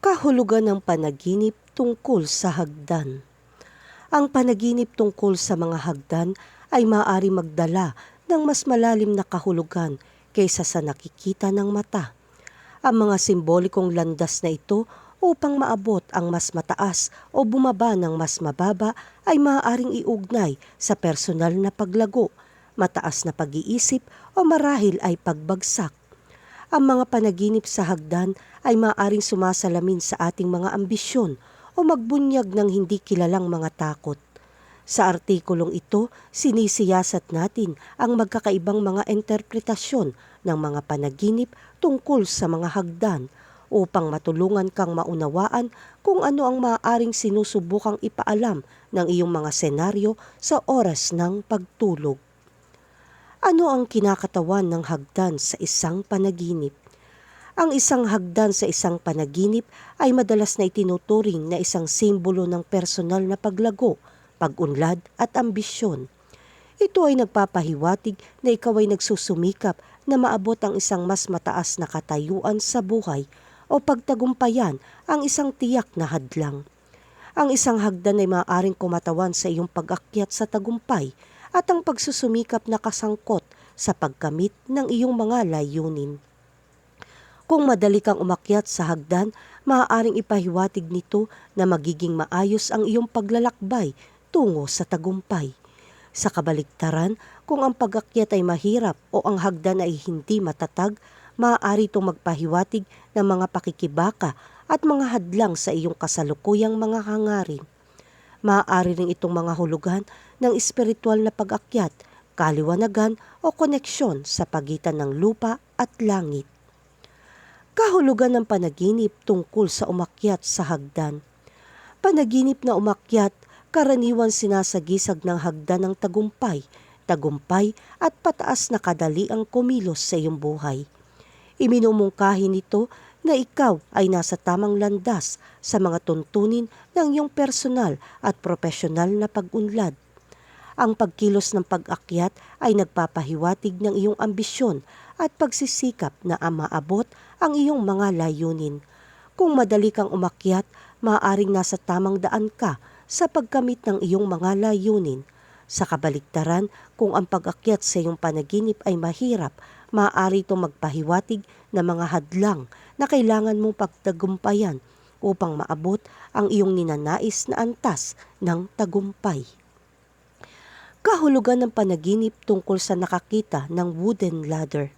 Kahulugan ng panaginip tungkol sa hagdan. Ang panaginip tungkol sa mga hagdan ay maaari magdala ng mas malalim na kahulugan kaysa sa nakikita ng mata. Ang mga simbolikong landas na ito upang maabot ang mas mataas o bumaba ng mas mababa ay maaaring iugnay sa personal na paglago, mataas na pag-iisip o marahil ay pagbagsak. Ang mga panaginip sa hagdan ay maaaring sumasalamin sa ating mga ambisyon o magbunyag ng hindi kilalang mga takot. Sa artikulong ito, sinisiyasat natin ang magkakaibang mga interpretasyon ng mga panaginip tungkol sa mga hagdan upang matulungan kang maunawaan kung ano ang maaaring sinusubukang ipaalam ng iyong mga senaryo sa oras ng pagtulog. Ano ang kinakatawan ng hagdan sa isang panaginip? Ang isang hagdan sa isang panaginip ay madalas na itinuturing na isang simbolo ng personal na paglago, pag-unlad at ambisyon. Ito ay nagpapahiwatig na ikaw ay nagsusumikap na maabot ang isang mas mataas na katayuan sa buhay o pagtagumpayan ang isang tiyak na hadlang. Ang isang hagdan ay maaaring kumatawan sa iyong pag-akyat sa tagumpay at ang pagsusumikap na kasangkot sa pagkamit ng iyong mga layunin. Kung madali kang umakyat sa hagdan, maaaring ipahiwatig nito na magiging maayos ang iyong paglalakbay tungo sa tagumpay. Sa kabaligtaran, kung ang pag-akyat ay mahirap o ang hagdan ay hindi matatag, maaari itong magpahiwatig ng mga pakikibaka at mga hadlang sa iyong kasalukuyang mga hangarin. Maaari rin itong mga hulugan ng espiritual na pag-akyat, kaliwanagan o koneksyon sa pagitan ng lupa at langit. Kahulugan ng panaginip tungkol sa umakyat sa hagdan. Panaginip na umakyat, karaniwan sinasagisag ng hagdan ng tagumpay, tagumpay at pataas na kadali ang kumilos sa iyong buhay. Iminumungkahi nito na ikaw ay nasa tamang landas sa mga tuntunin ng iyong personal at profesional na pag-unlad. Ang pagkilos ng pag-akyat ay nagpapahiwatig ng iyong ambisyon at pagsisikap na maabot ang iyong mga layunin. Kung madali kang umakyat, maaaring nasa tamang daan ka sa pagkamit ng iyong mga layunin. Sa kabaligtaran, kung ang pag-akyat sa iyong panaginip ay mahirap, maaari itong magpahiwatig ng mga hadlang na kailangan mong pagtagumpayan upang maabot ang iyong ninanais na antas ng tagumpay. Kahulugan ng panaginip tungkol sa nakakita ng wooden ladder.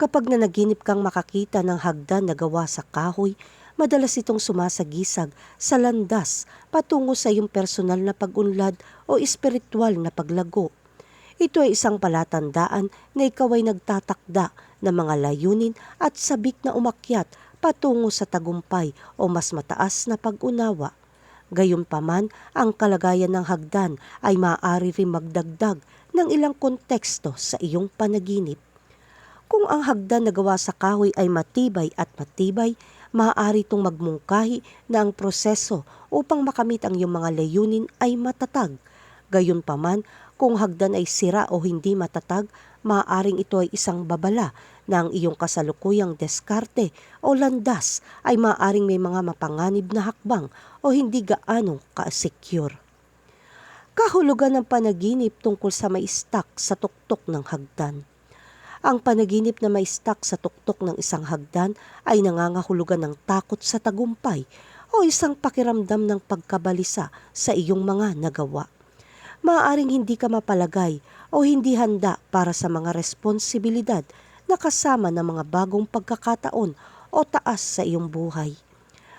Kapag nanaginip kang makakita ng hagdan na gawa sa kahoy, madalas itong sumasagisag sa landas patungo sa iyong personal na pag-unlad o espiritual na paglago. Ito ay isang palatandaan na ikaw ay nagtatakda ng mga layunin at sabik na umakyat patungo sa tagumpay o mas mataas na pag-unawa. Gayunpaman, ang kalagayan ng hagdan ay maaari rin magdagdag ng ilang konteksto sa iyong panaginip. Kung ang hagdan na gawa sa kahoy ay matibay at matibay, maaari itong magmungkahi na ang proseso upang makamit ang iyong mga layunin ay matatag. Gayunpaman, kung hagdan ay sira o hindi matatag, maaaring ito ay isang babala na ang iyong kasalukuyang deskarte o landas ay maaaring may mga mapanganib na hakbang o hindi gaano ka-secure. Kahulugan ng panaginip tungkol sa may stuck sa tuktok ng hagdan. Ang panaginip na may stuck sa tuktok ng isang hagdan ay nangangahulugan ng takot sa tagumpay o isang pakiramdam ng pagkabalisa sa iyong mga nagawa maaaring hindi ka mapalagay o hindi handa para sa mga responsibilidad na kasama ng mga bagong pagkakataon o taas sa iyong buhay.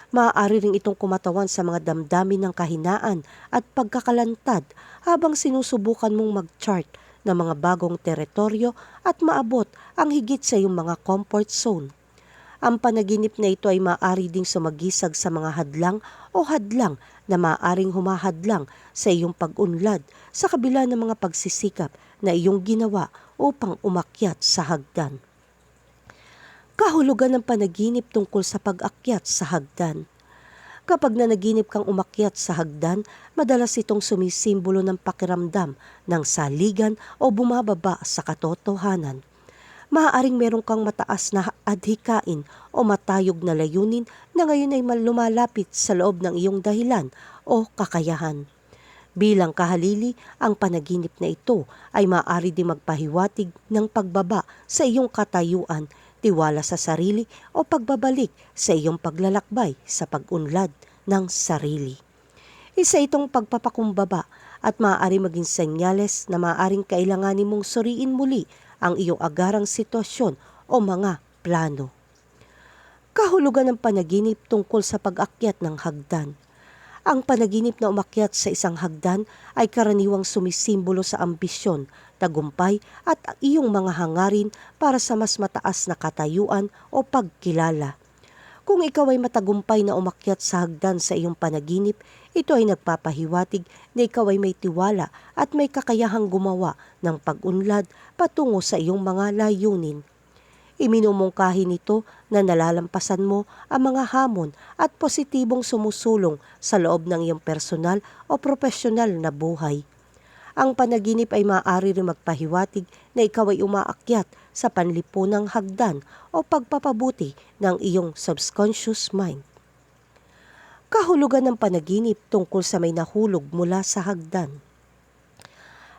Maaari rin itong kumatawan sa mga damdamin ng kahinaan at pagkakalantad habang sinusubukan mong mag-chart ng mga bagong teritoryo at maabot ang higit sa iyong mga comfort zone. Ang panaginip na ito ay maaari ding sumagisag sa mga hadlang o hadlang na maaaring humahadlang sa iyong pag-unlad sa kabila ng mga pagsisikap na iyong ginawa upang umakyat sa hagdan. Kahulugan ng panaginip tungkol sa pag-akyat sa hagdan. Kapag nanaginip kang umakyat sa hagdan, madalas itong sumisimbolo ng pakiramdam ng saligan o bumababa sa katotohanan maaaring meron kang mataas na adhikain o matayog na layunin na ngayon ay lumalapit sa loob ng iyong dahilan o kakayahan. Bilang kahalili, ang panaginip na ito ay maaari din magpahiwatig ng pagbaba sa iyong katayuan, tiwala sa sarili o pagbabalik sa iyong paglalakbay sa pag-unlad ng sarili. Isa itong pagpapakumbaba at maaari maging senyales na maaaring kailanganin mong suriin muli ang iyong agarang sitwasyon o mga plano. Kahulugan ng panaginip tungkol sa pag-akyat ng hagdan. Ang panaginip na umakyat sa isang hagdan ay karaniwang sumisimbolo sa ambisyon, tagumpay at iyong mga hangarin para sa mas mataas na katayuan o pagkilala. Kung ikaw ay matagumpay na umakyat sa hagdan sa iyong panaginip, ito ay nagpapahiwatig na ikaw ay may tiwala at may kakayahang gumawa ng pag-unlad patungo sa iyong mga layunin. Iminumungkahi nito na nalalampasan mo ang mga hamon at positibong sumusulong sa loob ng iyong personal o profesional na buhay. Ang panaginip ay maaari rin magpahiwatig na ikaw ay umaakyat sa panlipunang hagdan o pagpapabuti ng iyong subconscious mind. Kahulugan ng panaginip tungkol sa may nahulog mula sa hagdan.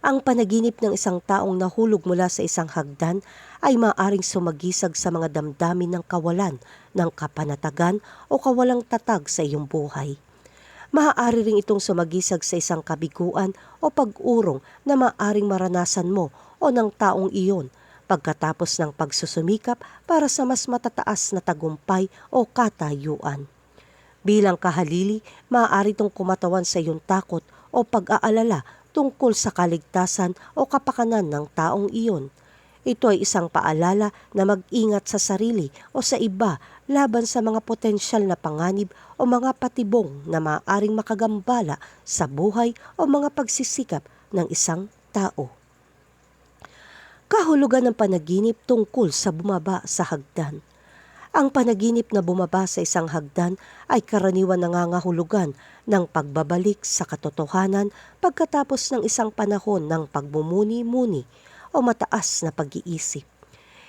Ang panaginip ng isang taong nahulog mula sa isang hagdan ay maaring sumagisag sa mga damdamin ng kawalan ng kapanatagan o kawalang tatag sa iyong buhay. Maaari ring itong sumagisag sa isang kabiguan o pag-urong na maaring maranasan mo o ng taong iyon pagkatapos ng pagsusumikap para sa mas matataas na tagumpay o katayuan. Bilang kahalili, maaari itong kumatawan sa iyong takot o pag-aalala tungkol sa kaligtasan o kapakanan ng taong iyon. Ito ay isang paalala na mag-ingat sa sarili o sa iba laban sa mga potensyal na panganib o mga patibong na maaaring makagambala sa buhay o mga pagsisikap ng isang tao. Kahulugan ng panaginip tungkol sa bumaba sa hagdan. Ang panaginip na bumaba sa isang hagdan ay karaniwan nangangahulugan ng pagbabalik sa katotohanan pagkatapos ng isang panahon ng pagmumuni-muni o mataas na pag-iisip.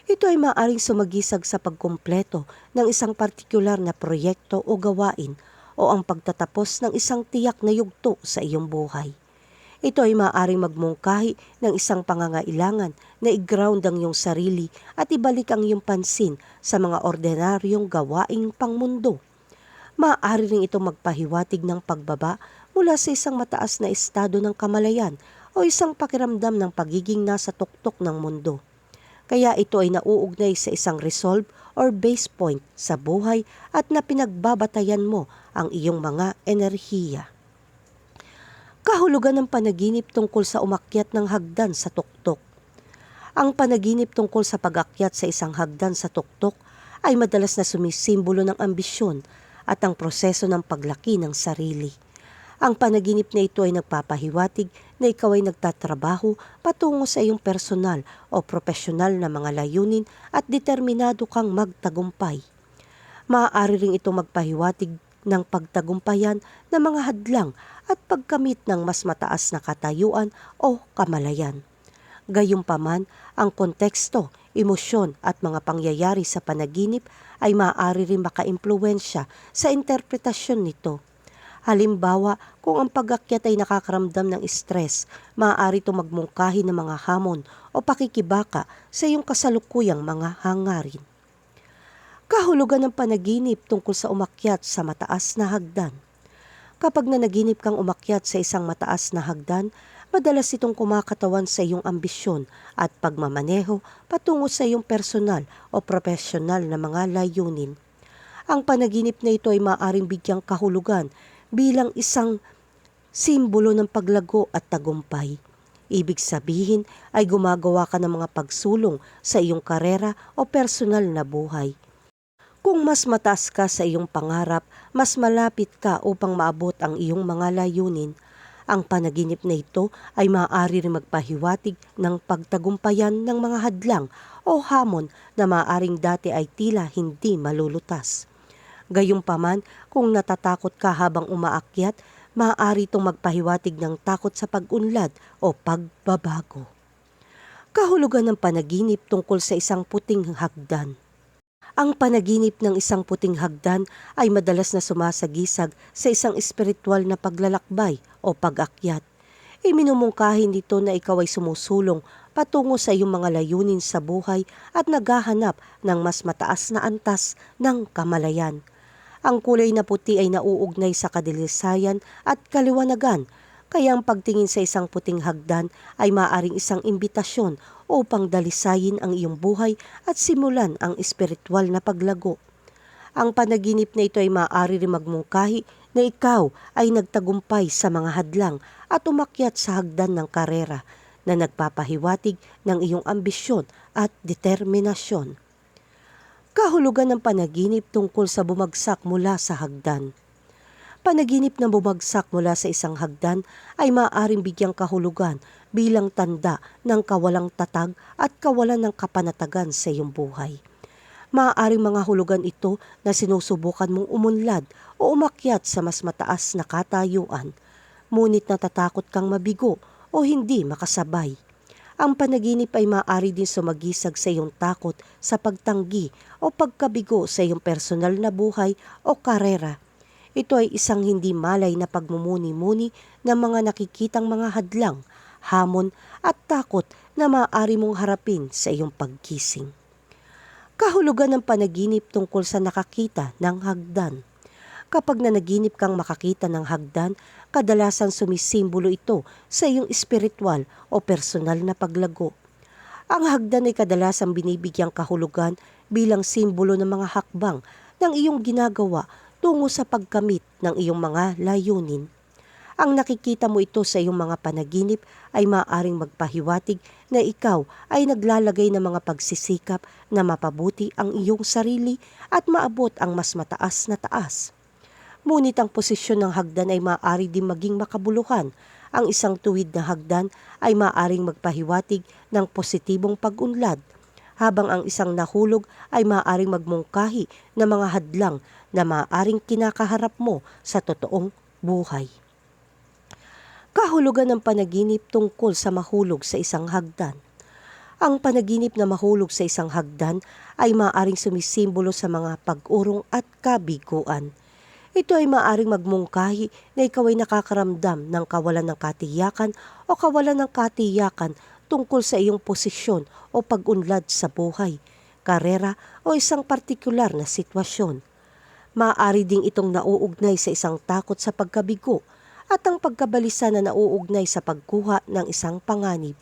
Ito ay maaaring sumagisag sa pagkumpleto ng isang partikular na proyekto o gawain o ang pagtatapos ng isang tiyak na yugto sa iyong buhay. Ito ay maaaring magmungkahi ng isang pangangailangan na i-ground ang iyong sarili at ibalik ang iyong pansin sa mga ordinaryong gawaing pangmundo. Maaari rin ito magpahiwatig ng pagbaba mula sa isang mataas na estado ng kamalayan o isang pakiramdam ng pagiging nasa tuktok ng mundo. Kaya ito ay nauugnay sa isang resolve or base point sa buhay at na pinagbabatayan mo ang iyong mga enerhiya kahulugan ng panaginip tungkol sa umakyat ng hagdan sa tuktok. Ang panaginip tungkol sa pag-akyat sa isang hagdan sa tuktok ay madalas na sumisimbolo ng ambisyon at ang proseso ng paglaki ng sarili. Ang panaginip na ito ay nagpapahiwatig na ikaw ay nagtatrabaho patungo sa iyong personal o profesional na mga layunin at determinado kang magtagumpay. Maaari ring ito magpahiwatig ng pagtagumpayan ng mga hadlang at pagkamit ng mas mataas na katayuan o kamalayan. Gayunpaman, ang konteksto, emosyon at mga pangyayari sa panaginip ay maaari rin makaimpluwensya sa interpretasyon nito. Halimbawa, kung ang pagakyat ay nakakaramdam ng stress, maaari itong magmungkahi ng mga hamon o pakikibaka sa iyong kasalukuyang mga hangarin. Kahulugan ng panaginip tungkol sa umakyat sa mataas na hagdan. Kapag nanaginip kang umakyat sa isang mataas na hagdan, madalas itong kumakatawan sa iyong ambisyon at pagmamaneho patungo sa iyong personal o profesional na mga layunin. Ang panaginip na ito ay maaaring bigyang kahulugan bilang isang simbolo ng paglago at tagumpay. Ibig sabihin ay gumagawa ka ng mga pagsulong sa iyong karera o personal na buhay. Kung mas mataas ka sa iyong pangarap, mas malapit ka upang maabot ang iyong mga layunin. Ang panaginip na ito ay maaari rin magpahiwatig ng pagtagumpayan ng mga hadlang o hamon na maaaring dati ay tila hindi malulutas. Gayunpaman, kung natatakot ka habang umaakyat, maaari itong magpahiwatig ng takot sa pag-unlad o pagbabago. Kahulugan ng panaginip tungkol sa isang puting hagdan. Ang panaginip ng isang puting hagdan ay madalas na sumasagisag sa isang espiritual na paglalakbay o pag-akyat. Iminumungkahin dito na ikaw ay sumusulong patungo sa iyong mga layunin sa buhay at naghahanap ng mas mataas na antas ng kamalayan. Ang kulay na puti ay nauugnay sa kadilisayan at kaliwanagan, kaya ang pagtingin sa isang puting hagdan ay maaring isang imbitasyon upang dalisayin ang iyong buhay at simulan ang espiritual na paglago. Ang panaginip na ito ay maaari rin magmungkahi na ikaw ay nagtagumpay sa mga hadlang at umakyat sa hagdan ng karera na nagpapahiwatig ng iyong ambisyon at determinasyon. Kahulugan ng panaginip tungkol sa bumagsak mula sa hagdan. Panaginip na bumagsak mula sa isang hagdan ay maaaring bigyang kahulugan bilang tanda ng kawalang tatag at kawalan ng kapanatagan sa iyong buhay. Maaaring mga hulugan ito na sinusubukan mong umunlad o umakyat sa mas mataas na katayuan, ngunit natatakot kang mabigo o hindi makasabay. Ang panaginip ay maaari din sumagisag sa iyong takot sa pagtanggi o pagkabigo sa iyong personal na buhay o karera. Ito ay isang hindi malay na pagmumuni-muni ng mga nakikitang mga hadlang, hamon at takot na maaari mong harapin sa iyong pagkising. Kahulugan ng panaginip tungkol sa nakakita ng hagdan. Kapag nanaginip kang makakita ng hagdan, kadalasan sumisimbolo ito sa iyong espiritual o personal na paglago. Ang hagdan ay kadalasan binibigyang kahulugan bilang simbolo ng mga hakbang ng iyong ginagawa tungo sa pagkamit ng iyong mga layunin. Ang nakikita mo ito sa iyong mga panaginip ay maaaring magpahiwatig na ikaw ay naglalagay ng mga pagsisikap na mapabuti ang iyong sarili at maabot ang mas mataas na taas. Ngunit ang posisyon ng hagdan ay maaari din maging makabuluhan. Ang isang tuwid na hagdan ay maaring magpahiwatig ng positibong pag-unlad, habang ang isang nahulog ay maaring magmungkahi ng mga hadlang na maaring kinakaharap mo sa totoong buhay. Kahulugan ng panaginip tungkol sa mahulog sa isang hagdan. Ang panaginip na mahulog sa isang hagdan ay maaring sumisimbolo sa mga pag-urong at kabiguan. Ito ay maaring magmungkahi na ikaw ay nakakaramdam ng kawalan ng katiyakan o kawalan ng katiyakan tungkol sa iyong posisyon o pag-unlad sa buhay, karera o isang partikular na sitwasyon. Maaari ding itong nauugnay sa isang takot sa pagkabigo at ang pagkabalisa na nauugnay sa pagkuha ng isang panganib.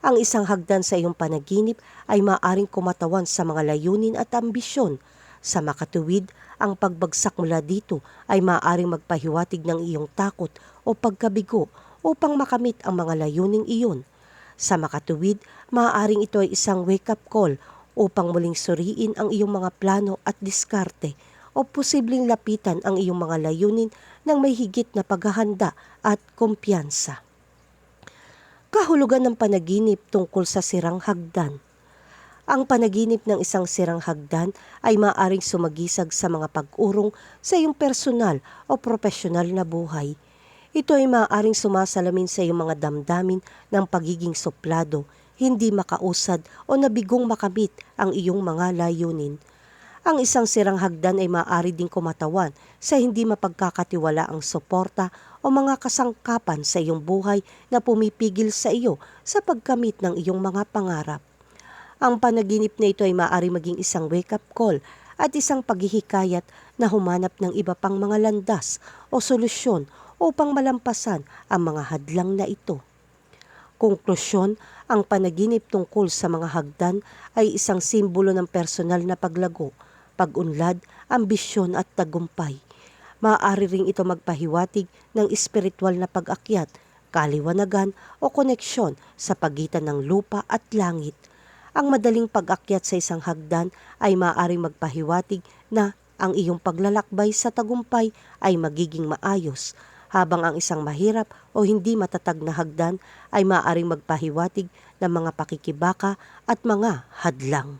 Ang isang hagdan sa iyong panaginip ay maaring kumatawan sa mga layunin at ambisyon. Sa makatuwid, ang pagbagsak mula dito ay maaaring magpahiwatig ng iyong takot o pagkabigo upang makamit ang mga layuning iyon. Sa makatuwid, maaaring ito ay isang wake-up call upang muling suriin ang iyong mga plano at diskarte o posibleng lapitan ang iyong mga layunin ng may higit na paghahanda at kumpiyansa. Kahulugan ng panaginip tungkol sa sirang hagdan. Ang panaginip ng isang sirang hagdan ay maaring sumagisag sa mga pag-urong sa iyong personal o profesional na buhay. Ito ay maaaring sumasalamin sa iyong mga damdamin ng pagiging suplado, hindi makausad o nabigong makamit ang iyong mga layunin. Ang isang sirang hagdan ay maaari ding kumatawan sa hindi mapagkakatiwala ang suporta o mga kasangkapan sa iyong buhay na pumipigil sa iyo sa pagkamit ng iyong mga pangarap. Ang panaginip na ito ay maaari maging isang wake-up call at isang paghihikayat na humanap ng iba pang mga landas o solusyon upang malampasan ang mga hadlang na ito. Konklusyon, ang panaginip tungkol sa mga hagdan ay isang simbolo ng personal na paglago, pag-unlad, ambisyon at tagumpay. Maaari ring ito magpahiwatig ng espiritual na pag-akyat, kaliwanagan o koneksyon sa pagitan ng lupa at langit – ang madaling pag-akyat sa isang hagdan ay maaaring magpahiwatig na ang iyong paglalakbay sa tagumpay ay magiging maayos, habang ang isang mahirap o hindi matatag na hagdan ay maaaring magpahiwatig ng mga pakikibaka at mga hadlang.